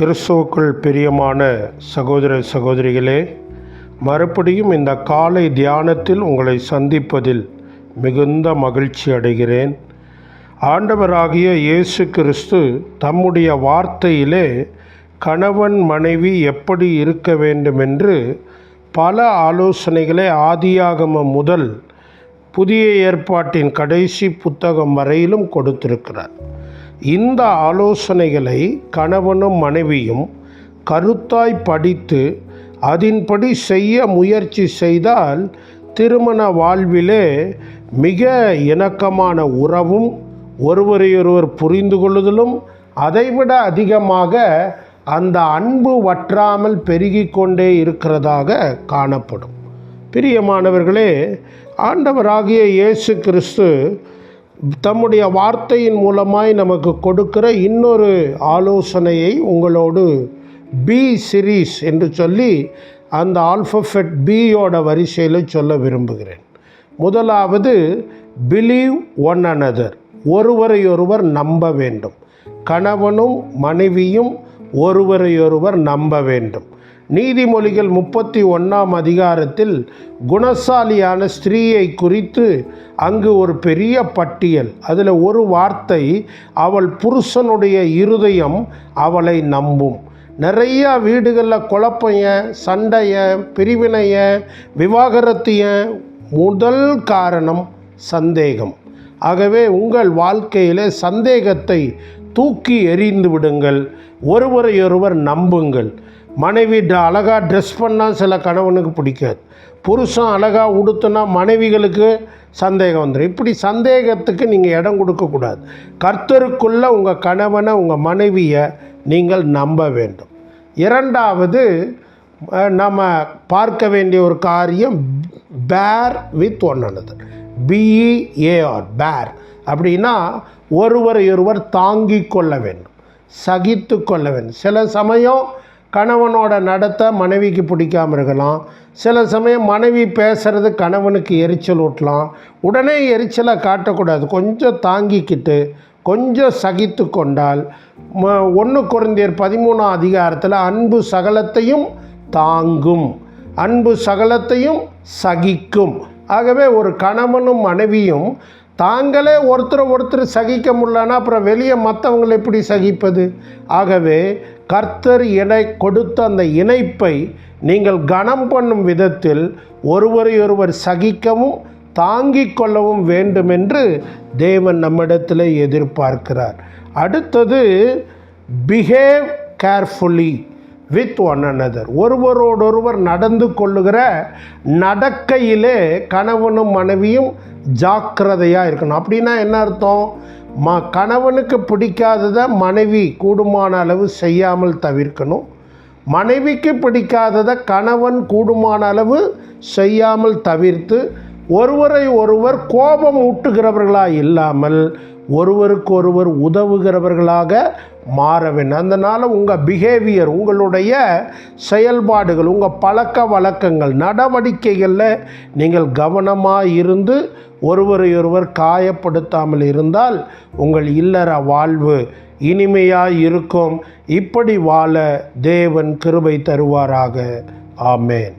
கிறிஸ்துவுக்குள் பிரியமான சகோதர சகோதரிகளே மறுபடியும் இந்த காலை தியானத்தில் உங்களை சந்திப்பதில் மிகுந்த மகிழ்ச்சி அடைகிறேன். ஆண்டவராகிய இயேசு கிறிஸ்து தம்முடைய வார்த்தையிலே கணவன் மனைவி எப்படி இருக்க வேண்டும் என்று பல ஆலோசனைகளை ஆதியாகமம் முதல் புதிய ஏற்பாட்டின் கடைசி புத்தகம் வரையிலும் கொடுத்திருக்கிறார். இந்த ஆலோசனைகளை கணவனும் மனைவியும் கருத்தாய் படித்து அதன்படி செய்ய முயற்சி செய்தால் திருமண வாழ்விலே மிக இணக்கமான உறவும் ஒருவரையொருவர் புரிந்து கொள்ளுதலும் அதைவிட அதிகமாக அந்த அன்பு வற்றாமல் பெருகி கொண்டே இருக்கிறதாக காணப்படும். பிரியமானவர்களே ஆண்டவராகிய இயேசு கிறிஸ்து தம்முடைய வார்த்தையின் மூலமாய் நமக்கு கொடுக்கிற இன்னொரு ஆலோசனையை உங்களோடு பி சிரீஸ் என்று சொல்லி அந்த ஆல்ஃபபெட் பியோட வரிசையில் சொல்ல விரும்புகிறேன். முதலாவது பிலீவ் ஒன் அனதர் ஒருவரையொருவர் நம்ப வேண்டும். கணவனும் மனைவியும் ஒருவரையொருவர் நம்ப வேண்டும். நீதிமொழிகள் முப்பத்தி ஒன்றாம் அதிகாரத்தில் குணசாலியான ஸ்திரீயை குறித்து அங்கு ஒரு பெரிய பட்டியல். அதில் ஒரு வார்த்தை அவள் புருஷனுடைய இருதயம் அவளை நம்பும். நிறையா வீடுகளில் குழப்பைய சண்டைய பிரிவினைய விவாகரத்திய முதல் காரணம் சந்தேகம். ஆகவே உங்கள் வாழ்க்கையில் சந்தேகத்தை தூக்கி எறிந்து விடுங்கள். ஒருவரையொருவர் நம்புங்கள். மனைவி ட அழகாக ட்ரெஸ் பண்ணால் சில கணவனுக்கு பிடிக்காது. புருஷன் அழகாக உடுத்துனா மனைவிகளுக்கு சந்தேகம் வந்துடும் இப்படி சந்தேகத்துக்கு நீங்கள் இடம் கொடுக்கக்கூடாது கர்த்தருக்குள்ளே உங்கள் கணவனை உங்கள் மனைவியை நீங்கள் நம்ப வேண்டும். இரண்டாவது நம்ம பார்க்க வேண்டிய ஒரு காரியம் bear with one another B E A R பேர் அப்படின்னா ஒருவரை ஒருவர் தாங்கிக் கொள்ள வேண்டும். சகித்து கொள்ள வேண்டும். சில சமயம் கணவனோட நடத்தை மனைவிக்கு பிடிக்காமல் இருக்கலாம். சில சமயம் மனைவி பேசுறது கணவனுக்கு எரிச்சல் ஊட்டலாம். உடனே எரிச்சலை காட்டக்கூடாது. கொஞ்சம் தாங்கிக்கிட்டு கொஞ்சம் சகித்து கொண்டால் ஒன்று குறைந்தியர் பதிமூணாம் அதிகாரத்தில் அன்பு சகலத்தையும் தாங்கும். அன்பு சகலத்தையும் சகிக்கும். ஆகவே ஒரு கணவனும் மனைவியும் தாங்களே ஒருத்தரை ஒருத்தர் சகிக்க முடியலன்னா அப்புறம் வெளியே மற்றவங்களை எப்படி சகிப்பது? ஆகவே கர்த்தர் இணை கொடுத்த அந்த இணைப்பை நீங்கள் கனம் பண்ணும் விதத்தில் ஒருவரையொருவர் சகிக்கவும் தாங்கிக் கொள்ளவும் வேண்டும் என்று தேவன் நம்மிடத்தில் எதிர்பார்க்கிறார். அடுத்தது behave carefully with one another ஒருவரோடொருவர் நடந்து கொள்ளுகிற நடக்கையிலே கணவனும் மனைவியும் ஜாக்கிரதையாக இருக்கணும். அப்படின்னா என்ன அர்த்தம்? ம கணவனுக்கு பிடிக்காததை மனைவி கூடுமான அளவு செய்யாமல் தவிர்க்கணும். மனைவிக்கு பிடிக்காததை கணவன் கூடுமான அளவு செய்யாமல் தவிர்த்து ஒருவரை ஒருவர் கோபம் ஊட்டுகிறவர்களாக இல்லாமல் ஒருவருக்கொருவர் உதவுகிறவர்களாக மாற வேண்டும் அதனால் உங்கள் பிஹேவியர் உங்களுடைய செயல்பாடுகள் உங்கள் பழக்க வழக்கங்கள் நடவடிக்கைகளில் நீங்கள் கவனமாக இருந்து ஒருவரையொருவர் காயப்படுத்தாமல் இருந்தால் உங்கள் இல்லற வாழ்வு இனிமையாக இருக்கும். இப்படி வாழ தேவன் கிருபை தருவாராக. ஆமேன்.